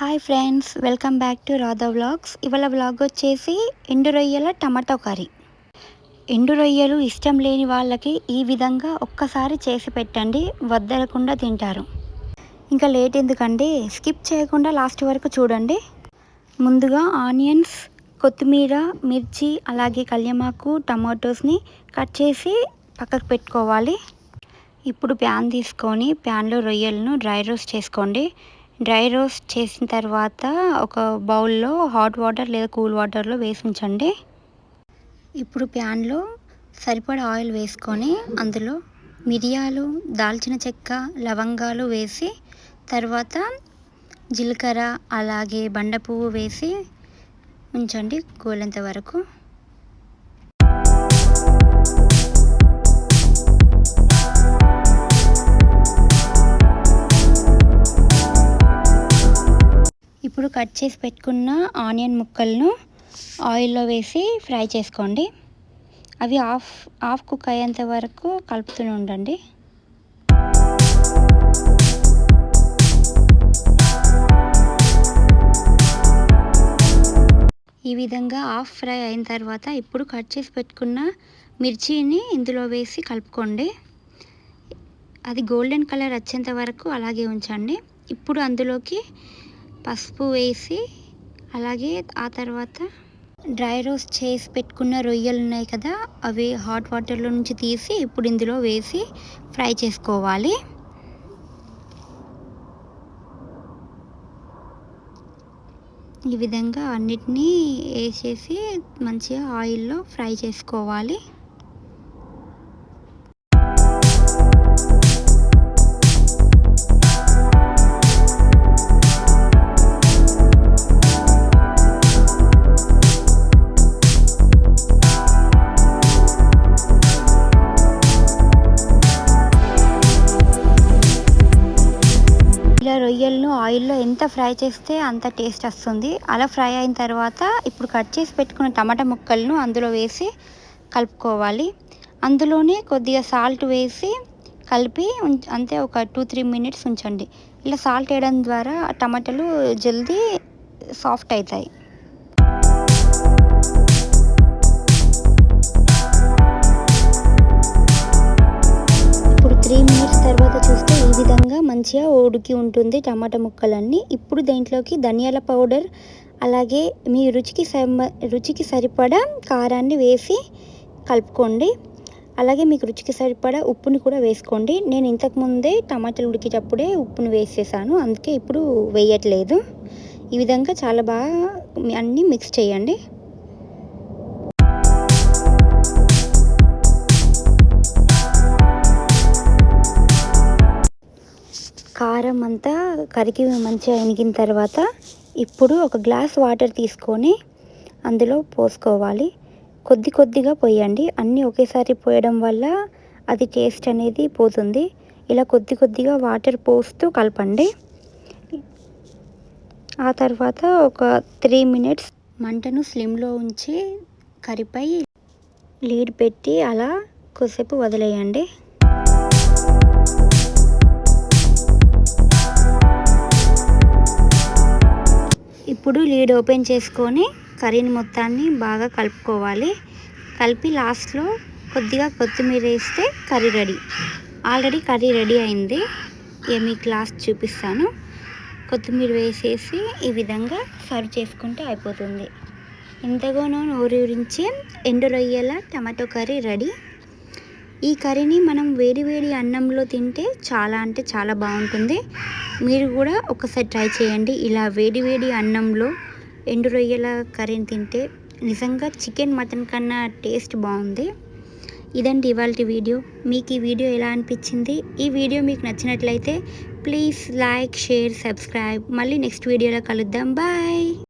Hi friends welcome back to Radha vlogs ఇవాళ vlog వచ్చేసి ఎండు రొయ్యల టమాటో కర్రీ. ఎండు రొయ్యలు ఇష్టం లేని వాళ్ళకి ఈ విధంగా ఒక్కసారి చేసి పెట్టండి వద్దరకుండా తింటారు. ఇంకా లేట్ ఎందుకండి? స్కిప్ చేయకుండా లాస్ట్ వరకు చూడండి. ముందుగా ఆనియన్స్ కొత్తిమీర మిర్చి అలాగే కళ్యమాకు టమాటోస్ని కట్ చేసి పక్కకు పెట్టుకోవాలి. ఇప్పుడు ప్యాన్ తీసుకొని ప్యాన్లో రొయ్యలను డ్రై రోస్ట్ చేసుకోండి. డ్రై రోస్ట్ చేసిన తర్వాత ఒక బౌల్లో హాట్ వాటర్ లేదా కూల్ వాటర్లో వేసి ఉంచండి. ఇప్పుడు ప్యాన్లో సరిపడా ఆయిల్ వేసుకొని అందులో మిరియాలు దాల్చిన చెక్క లవంగాలు వేసి తర్వాత జీలకర్ర అలాగే బండ పువ్వు వేసి ఉంచండి గోలంత వరకు. ఇప్పుడు కట్ చేసి పెట్టుకున్న ఆనియన్ ముక్కలను ఆయిల్లో వేసి ఫ్రై చేసుకోండి. అవి హాఫ్ హాఫ్ కుక్ అయ్యేంత వరకు కలుపుతూనే ఉండండి. ఈ విధంగా హాఫ్ ఫ్రై అయిన తర్వాత ఇప్పుడు కట్ చేసి పెట్టుకున్న మిర్చిని ఇందులో వేసి కలుపుకోండి. అది గోల్డెన్ కలర్ వచ్చేంత వరకు అలాగే ఉంచండి. ఇప్పుడు అందులోకి పసుపు వేసి అలాగే ఆ తర్వాత డ్రై రోస్ట్ చేసి పెట్టుకున్న రొయ్యలు ఉన్నాయి కదా అవి హాట్ వాటర్లో నుంచి తీసి ఇప్పుడు ఇందులో వేసి ఫ్రై చేసుకోవాలి. ఈ విధంగా అన్నిటినీ వేసేసి మంచిగా ఆయిల్లో ఫ్రై చేసుకోవాలి. ఆయిల్లో ఎంత ఫ్రై చేస్తే అంత టేస్ట్ వస్తుంది. అలా ఫ్రై అయిన తర్వాత ఇప్పుడు కట్ చేసి పెట్టుకున్న టమాటా ముక్కలను అందులో వేసి కలుపుకోవాలి. అందులోనే కొద్దిగా సాల్ట్ వేసి కలిపి అంతే ఒక టూ త్రీ మినిట్స్ ఉంచండి. ఇలా సాల్ట్ వేయడం ద్వారా టమాటాలు జల్దీ సాఫ్ట్ అవుతాయి. మంచిగా ఉడికి ఉంటుంది టమాటా ముక్కలన్నీ. ఇప్పుడు దీంట్లోకి ధనియాల పౌడర్ అలాగే మీ రుచికి రుచికి సరిపడా కారాన్ని వేసి కలుపుకోండి. అలాగే మీకు రుచికి సరిపడా ఉప్పుని కూడా వేసుకోండి. నేను ఇంతకుముందే టమాటాలు ఉడికేటప్పుడే ఉప్పుని వేసేసాను. అందుకే ఇప్పుడు వేయట్లేదు. ఈ విధంగా చాలా బాగా అన్నీ మిక్స్ చేయండి. కారం అంతా కరికి మంచిగా ఎనిగిన తర్వాత ఇప్పుడు ఒక గ్లాస్ వాటర్ తీసుకొని అందులో పోసుకోవాలి. కొద్ది కొద్దిగా పోయండి. అన్నీ ఒకేసారి పోయడం వల్ల అది టేస్ట్ అనేది పోతుంది. ఇలా కొద్ది కొద్దిగా వాటర్ పోస్తూ కలపండి. ఆ తర్వాత ఒక త్రీ మినిట్స్ మంటను స్లిమ్లో ఉంచి కర్రీపై లీడ్ పెట్టి అలా కొద్దిసేపు వదిలేయండి. ఇప్పుడు లీడ్ ఓపెన్ చేసుకొని కర్రీని మొత్తాన్ని బాగా కలుపుకోవాలి. కలిపి లాస్ట్లో కొద్దిగా కొత్తిమీర వేస్తే curry ready. Already curry ready అయింది. మీకు లాస్ట్ చూపిస్తాను. కొత్తిమీర వేసేసి ఈ విధంగా సర్వ్ చేసుకుంటే అయిపోతుంది. ఇంతగానో నోరూరించి ఎండు రొయ్యల టమాటో కర్రీ రెడీ. ఈ కర్రీని మనం వేడి వేడి అన్నంలో తింటే చాలా అంటే చాలా బాగుంటుంది. మీరు కూడా ఒకసారి ట్రై చేయండి. ఇలా వేడి వేడి అన్నంలో ఎండు రొయ్యల కర్రీని తింటే నిజంగా చికెన్ మటన్ కన్నా టేస్ట్ బాగుంది. ఇదండి ఇవాళ వీడియో. మీకు ఈ వీడియో ఎలా అనిపించింది? ఈ వీడియో మీకు నచ్చినట్లయితే ప్లీజ్ లైక్ షేర్ సబ్స్క్రైబ్. మళ్ళీ నెక్స్ట్ వీడియోలో కలుద్దాం. బాయ్!